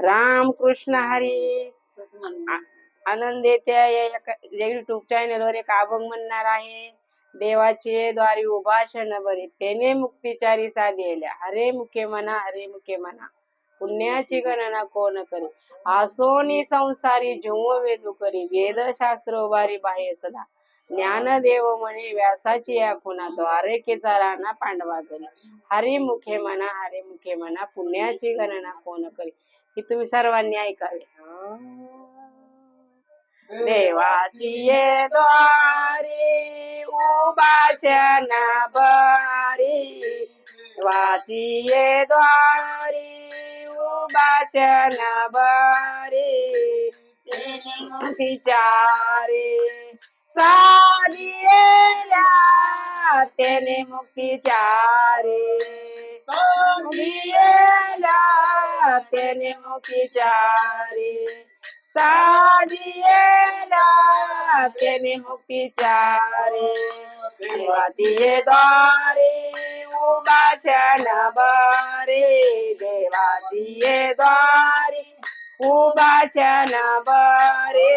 राम कृष्ण हरी आनंद येत्या YouTube channel वर एक अभंग म्हणणार आहे. देवाचे द्वारी उभा क्षण बरे त्याने मुक्तीचारी साधेल्या. हरे मुखे म्हणा हरे मुखे म्हणा पुण्याची गणना कोण करी? आसोनी संसारी जेव वेदू करी. वेद शास्त्र उभारी बाह्य सदा. ज्ञानदेव म्हणे व्यासाची या खुना द्वारकेचा राणा पांडवा करी. हरी मुखे म्हणा हरी मुखे म्हणा पुण्याची गणना कोण करी? ही तुम्ही सर्वांनी ऐकावे. देवाची ये द्वारी उभाषण बरी देवाची ये द्वारी उभाषण बरी કોંડિયેલા તેને મૂકી ચારે સાજિયેલા તેને મૂકી ચારે દેવાદીએ દ્વારે ઊભા છે બારે દેવાદીએ દ્વારે ઊભા છે બારે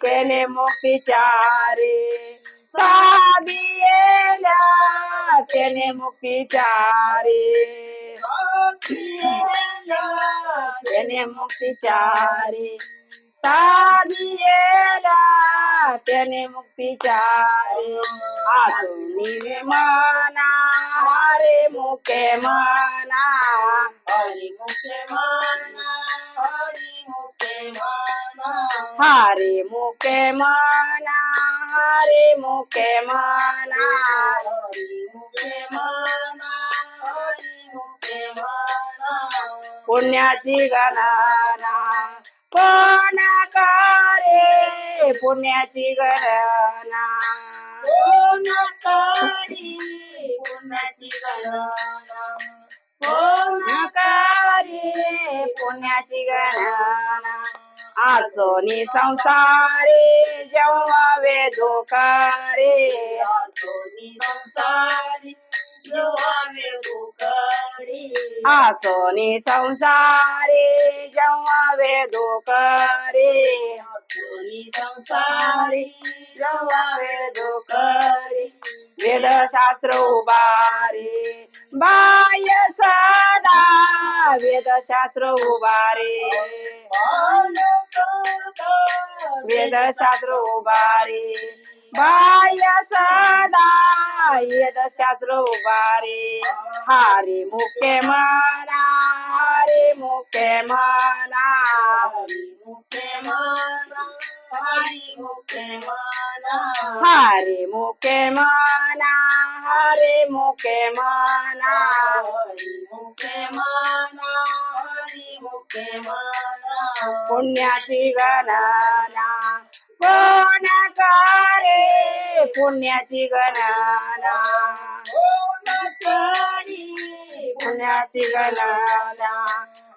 તેને મૂકી ચારે તેને મુક્તિ ચારે. તેને મુક્તિ ચારે. સાધીએ તેને મુક્તિ ચારે. આસુની માના હરે મુકે માના. હરી મુકે માના હરી મુકે માના. हरे मुके मना हरे मुके मना पुण्याची गणना कोण करे पुण्याची गणना. कोण करी पुण्याची गणना. कोण करे पुण्याची गणना. आसोनी संसारे जेव्हावे धोकारे आसोनी संसारी आसोनी संसारे जेव्हावे धोकारे आसोनी संसारी जेव्हावे धोकारे वेदशास्त्र उभारे. बाय सदा वेदशास्त्र उभारे. वेद शास्त्र उभारे. बाह्य सदा वेद शास्त्र उभारे. हरे मुख्य मा मुखे मना हरे मुखे मना हरे मुखे मना हरे मुखे मना हरे मुखे मना हरे मुखे मना हरे मुखे मना पुण्याची गणना कोण करे पुण्याची गणना कोण पुण्याची गणना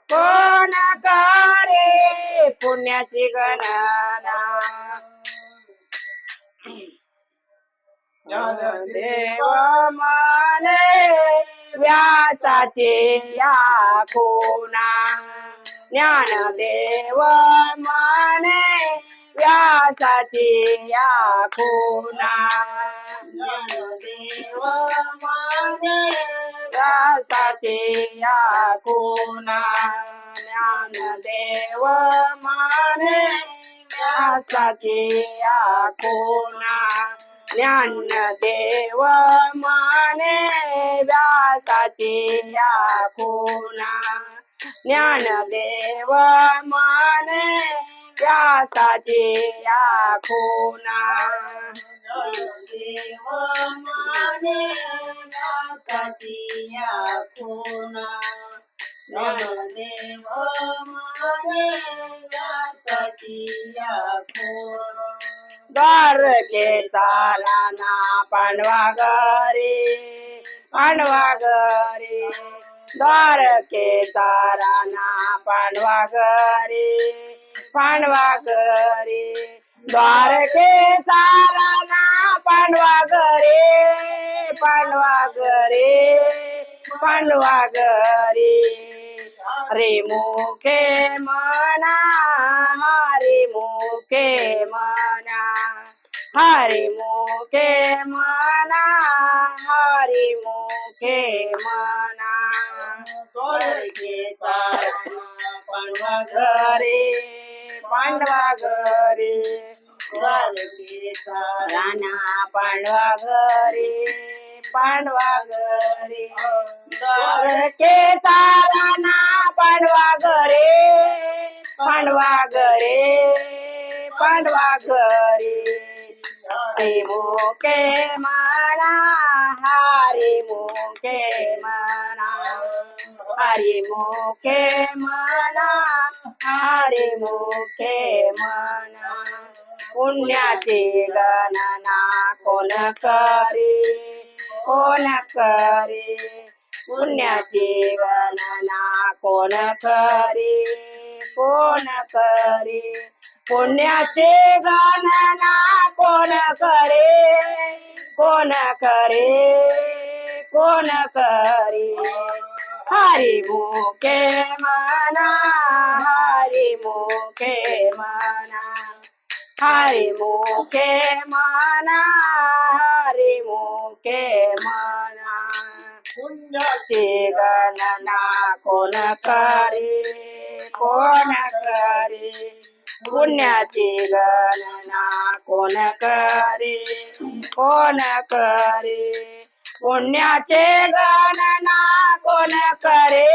कोण कारे पुण्याची गणना देव माने व्यासाचे या कोणा ज्ञानदेव माने व्यासाचे या कोणा ज्ञानदेव माने व्यासाचे या कोणा ज्ञानदेव माने व्यासाचे या कोणा ज्ञानदेव माने व्यासाचे या कोणा ज्ञानदेव माने व्यासाचे या कोणा देव माने कतिया कोना देव माने के तालाना पांडवा गरे पांडवा गरे द्वार के ताराना पांडवा गरे पांडवा गरे દ્વારકે સારાના પાંડવા ઘરે પાંડવા ઘરે પાંડવા ઘરે. રે મુખે મના હરે મુખે મના હરે મુખે મના હરે મુખે મના. ઘરે. पांडवा घरे. द्वारकेचा राणा पांडवा घरे. पांडवा घरे. द्वारकेचा राणा पांडवा घरे. पांडवा घरे. पांडवा घरे. हरे मुखे म्हणा हरे मुखे म्हणा हरे मुखे म्हणा हरे मुखे म्हणा पुण्याची गणना कोण करे कोण करे? पुण्याची गणना कोण करे कोण करे? पुण्याचे गणना कोण करे कोण करे कोण करे? हरी मुखे मना हरी मुखे मना हरी मुखे मना हरी मुखे मना पुण्याची गणना कोण करे कोण करे पुण्याची गणना कोण करे कोण करे पुण्याचे गणना कोण करे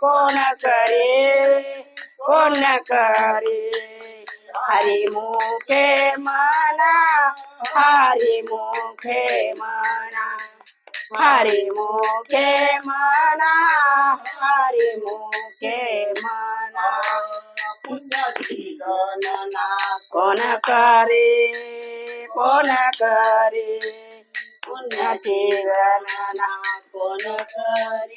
कोण करे कोण करे हरी मुखे मना हरी मुखे मना हरी मुखे मना हरी मुखे मना पुण्याची गणना कोण करे कोण करे पुण्याची कोण